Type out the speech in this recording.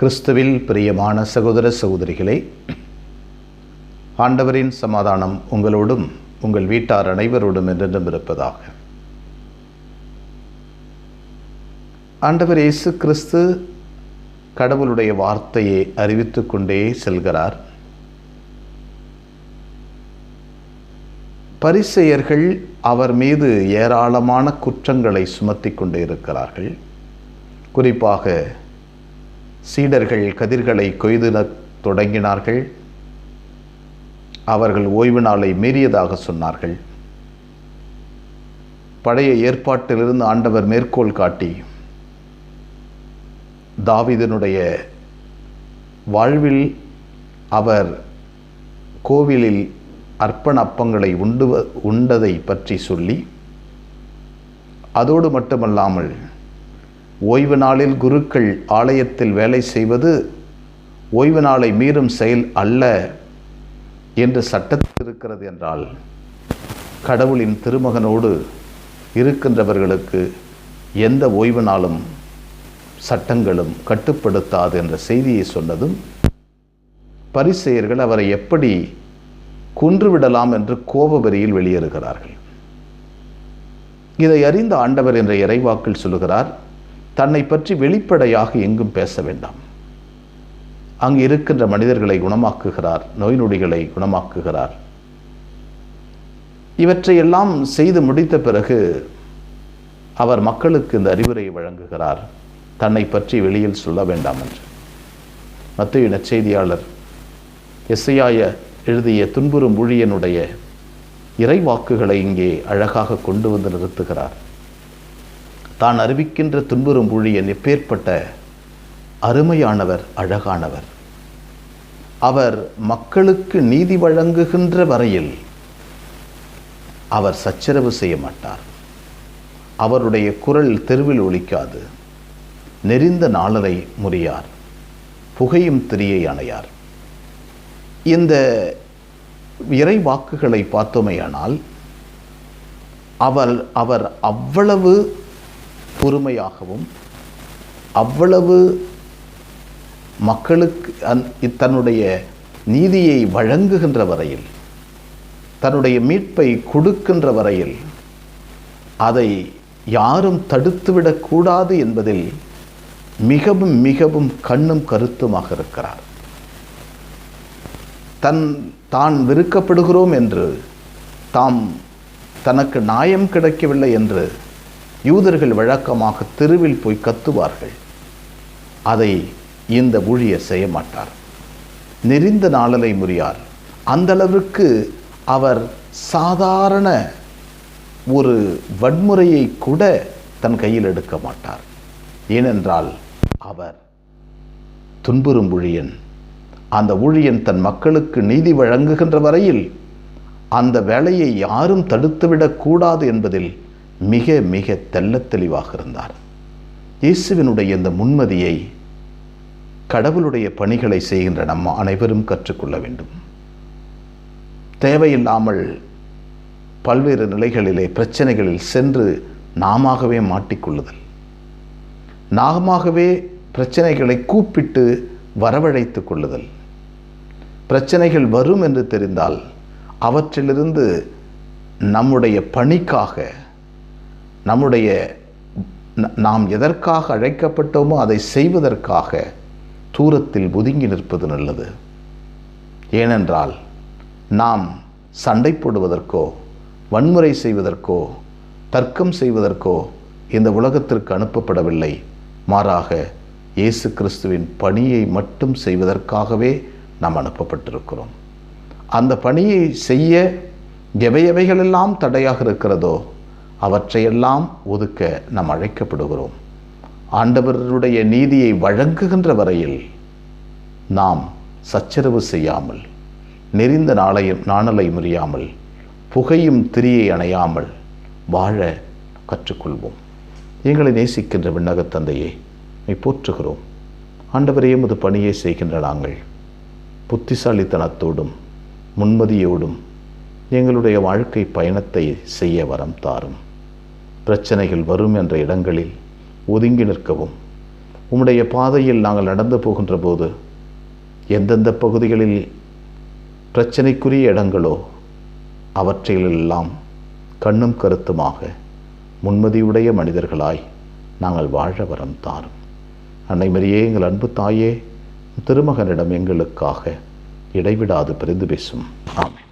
கிறிஸ்துவில் பிரியமான சகோதர சகோதரிகளே ஆண்டவரின் சமாதானம் உங்களோடும் உங்கள் வீட்டார் அனைவரோடும் என்றென்றும் இருப்பதாக. ஆண்டவர் இயேசு கிறிஸ்து கடவுளுடைய வார்த்தையை அறிவித்துக் கொண்டே செல்கிறார். பரிசெயர்கள் அவர் மீது ஏராளமான குற்றங்களை சுமத்தி கொண்டே இருக்கிறார்கள். குறிப்பாக சீடர்கள் கதிர்களை கொய்து தொடங்கினார்கள். அவர்கள் ஓய்வு நாளை மீறியதாக சொன்னார்கள். பழைய ஏற்பாட்டிலிருந்து ஆண்டவர் மேற்கோள் காட்டி தாவிதனுடைய வாழ்வில் அவர் கோவிலில் அர்ப்பண அப்பங்களை உண்டு உண்டதை பற்றி சொல்லி அதோடு மட்டுமல்லாமல் ஓய்வு நாளில் குருக்கள் ஆலயத்தில் வேலை செய்வது ஓய்வு நாளை மீறும் செயல் அல்ல என்று சட்டத்தில் இருக்கிறது என்றால் கடவுளின் திருமகனோடு இருக்கின்றவர்களுக்கு எந்த ஓய்வு நாளும் சட்டங்களும் கட்டுப்படுத்தாது என்ற செய்தியை சொன்னதும் பரிசெயர்கள் அவரை எப்படி கொன்றுவிடலாம் என்று கோபவெறியில் வெளியேறுகிறார்கள். இதை அறிந்த ஆண்டவர் என்ற இறைவாக்கில் சொல்லுகிறார் தன்னை பற்றி வெளிப்படையாக எங்கும் பேச வேண்டாம். அங்கு இருக்கின்ற மனிதர்களை குணமாக்குகிறார் நோய் நொடிகளை குணமாக்குகிறார். இவற்றையெல்லாம் செய்து முடித்த பிறகு அவர் மக்களுக்கு இந்த அறிவுரையை வழங்குகிறார். தன்னை பற்றி வெளியில் சொல்ல வேண்டாம் என்று. மத்திய நற்செய்தியாளர் எஸ்ஐயாய எழுதிய துன்புறும் ஊழியனுடைய இறைவாக்குகளை இங்கே அழகாக கொண்டு வந்து நிறுத்துகிறார். தான் அறிவிக்கின்ற துன்புறும் ஊழியன் எப்பேற்பட்ட அருமையானவர் அழகானவர். அவர் மக்களுக்கு நீதி வழங்குகின்ற வரையில் அவர் சச்சரவு செய்ய மாட்டார். அவருடைய குரல் தெருவில் ஒழிக்காது நெறிந்த நாளரை முறியார். புகையும் திரியை அணையார். இந்த இறை வாக்குகளை பார்த்தோமேயானால் அவர் அவர் அவ்வளவு பொறுமையாகவும் அவ்வளவு மக்களுக்கு அந் தன்னுடைய நீதியை வழங்குகின்ற வரையில் தன்னுடைய மீட்பை கொடுக்கின்ற வரையில் அதை யாரும் தடுத்துவிடக்கூடாது என்பதில் மிகவும் மிகவும் கண்ணும் கருத்துமாக இருக்கிறார். தன் தான் வெறுக்கப்படுகிறோம் என்று தாம் தனக்கு நியாயம் கிடைக்கவில்லை என்று யூதர்கள் வழக்கமாக தெருவில் போய் கத்துவார்கள். அதை இந்த ஊழியர் செய்ய மாட்டார். நெறிந்த நாளலை முறியார். அந்தளவுக்கு அவர் சாதாரண ஒரு வன்முறையை கூட தன் கையில் எடுக்க மாட்டார். ஏனென்றால் அவர் துன்புறும் ஊழியன். அந்த ஊழியன் தன் மக்களுக்கு நீதி வழங்குகின்ற வரையில் அந்த வேலையை யாரும் தடுத்துவிடக்கூடாது என்பதில் மிக மிக தெள்ளத்தெளிவாக இருந்தார் இயேசுவினுடைய இந்த முன்மதியை கடவுளுடைய பணிகளை செய்கின்ற நம்ம அனைவரும் கற்றுக்கொள்ள வேண்டும். தேவையில்லாமல் பல்வேறு நிலைகளிலே பிரச்சனைகளில் சென்று நாமவே மாட்டிக்கொள்ளுதல். நாகமாகவே பிரச்சனைகளை கூப்பிட்டு வரவழைத்து கொள்ளுதல். பிரச்சனைகள் வரும் என்று தெரிந்தால் அவற்றிலிருந்து நம்முடைய பணிக்காக நம்முடைய நாம் எதற்காக அழைக்கப்பட்டோமோ அதை செய்வதற்காக தூரத்தில் ஒதுங்கி நிற்பது நல்லது. ஏனென்றால் நாம் சண்டை போடுவதற்கோ வன்முறை செய்வதற்கோ தர்க்கம் செய்வதற்கோ இந்த உலகத்திற்கு அனுப்பப்படவில்லை. மாறாக இயேசு கிறிஸ்துவின் பணியை மட்டும் செய்வதற்காகவே நாம் அனுப்பப்பட்டிருக்கிறோம். அந்த பணியை செய்ய எவையவைகளெல்லாம் தடையாக இருக்கிறதோ அவற்றையெல்லாம் ஒதுக்க நாம் அழைக்கப்படுகிறோம். ஆண்டவருடைய நீதியை வழங்குகின்ற வரையில் நாம் சச்சரவு செய்யாமல் நெறிந்த நாளையும் நாணலை முறியாமல் புகையும் திரியை அணையாமல் வாழ கற்றுக்கொள்வோம். எங்களை நேசிக்கின்ற விண்ணகத் தந்தையே போற்றுகிறோம். ஆண்டவரையும் அது பணியை செய்கின்ற நாங்கள் புத்திசாலித்தனத்தோடும் முன்மதியோடும் எங்களுடைய வாழ்க்கை பயணத்தை செய்ய வரம் தாரும். பிரச்சனைகள் வரும் என்ற இடங்களில் ஒதுங்கி நிற்கவும். உம்முடைய பாதையில் நாங்கள் நடந்து போகின்ற போது எந்தெந்த பகுதிகளில் பிரச்சனைக்குரிய இடங்களோ அவற்றிலெல்லாம் கண்ணும் கருத்துமாக முன்மதியுடைய மனிதர்களாய் நாங்கள் வாழ வரம் தாரும். அன்னை மரியே எங்கள் அன்பு தாயே திருமகனிடம் எங்களுக்காக இடைவிடாது பிரிந்து பேசும். ஆமை